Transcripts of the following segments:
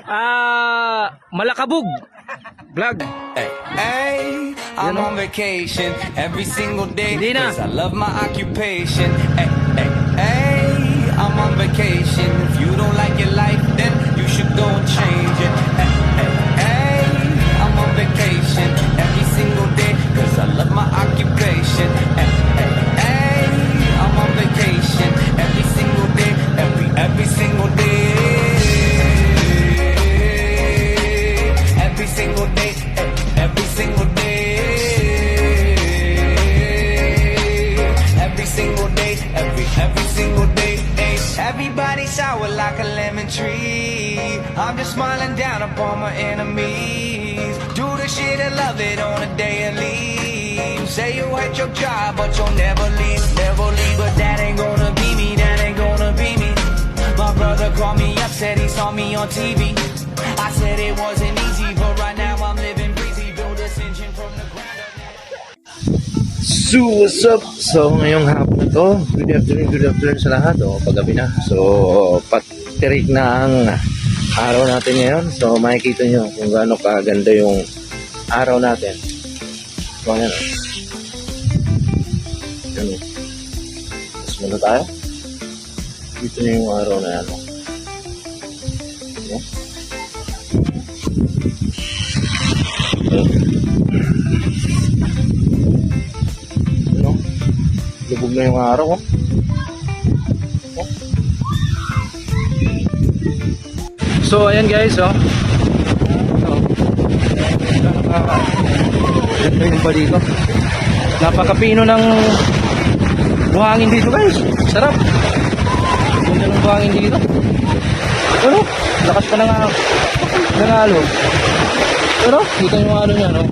Ah, Malakabog. Vlog. Hey, hey, I'm on vacation every single day Cause I love my occupation. Hey, hey, hey, I'm on vacation. Sour like a lemon tree. I'm just smiling down upon my enemies. Do the shit and love it on a daily. Say you hate your job, but you'll never leave, never leave. But that ain't gonna be me, that ain't gonna be me. My brother called me up, said he saw me on TV. I said it wasn't easy, but right now I'm living breezy. Build this engine from the ground up. So, what's up? So, ngayong hapon to, good afternoon, good afternoon sa lahat. O, paggabi na. So, patirik na ang araw natin ngayon. So, makikita nyo kung gaano kaganda yung araw natin. So, ayan o. Yan o. Mas muna tayo. Dito na yung araw na yan. o. Ano? Lubog na yung araw, oh. Oh. So, ayan guys, oh. Oh. Ganda yung bali ko. Napakapino ng buhangin dito guys. Sarap. Ganda ng buhangin dito. Ano? Lakas pa ng ng alog. Pero, kita yung ano niya, no?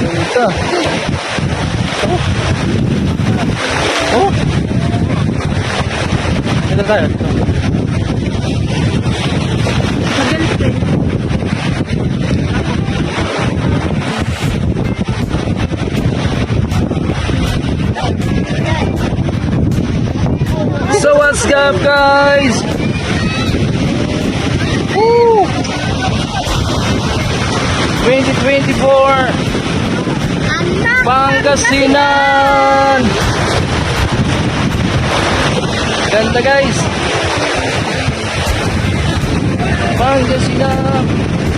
Ganda. Oh. Ito tayo. So what's up guys? Woo! 2024 Pangasinan! Ganda guys! Pangasinan!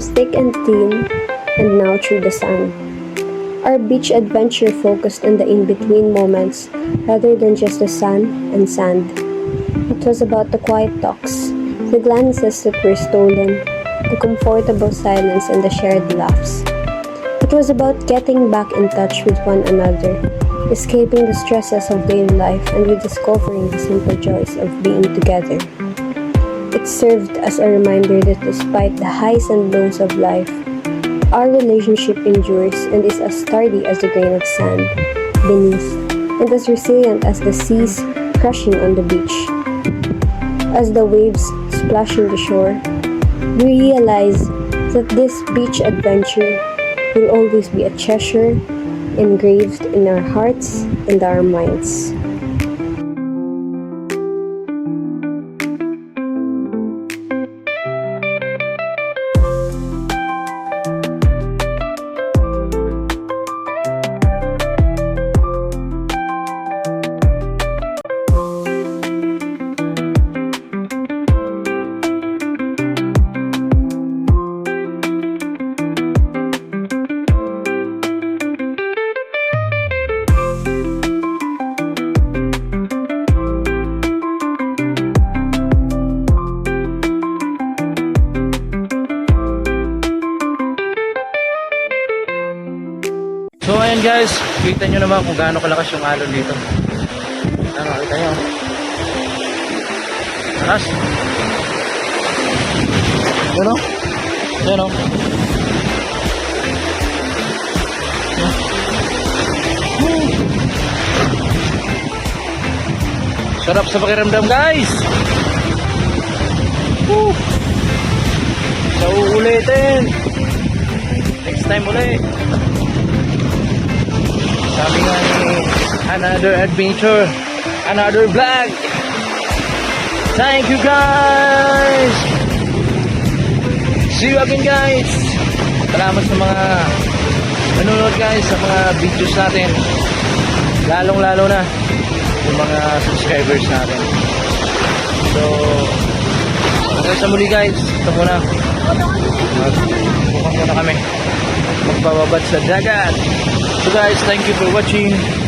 Thick and thin, and now through the sand. Our beach adventure focused on the in between moments rather than just the sun and sand. It was about the quiet talks, the glances that were stolen, the comfortable silence, and the shared laughs. It was about getting back in touch with one another, escaping the stresses of daily life, and rediscovering the simple joys of being together. Served as a reminder that despite the highs and lows of life, our relationship endures and is as sturdy as the grain of sand beneath, and as resilient as the seas crashing on the beach. As the waves splashing the shore, we realize that this beach adventure will always be a treasure engraved in our hearts and our minds. Ngayon guys, kita nyo naman kung gaano kalakas yung alon dito. Ano, kita nyo. Lakas. Yun o. Yun o. Sarap sa pakiramdam guys. Woo. So uulitin. Next time ulit. Sabi nga ni another adventure, another vlog. Thank you guys. See you again guys. Salamat sa mga nanonood guys sa mga videos natin. Lalong lalo na yung mga subscribers natin. So, hanggang sa muli guys. Ito muna. Magbukas muna kami. Magbababad sa dagat. So guys, thank you for watching.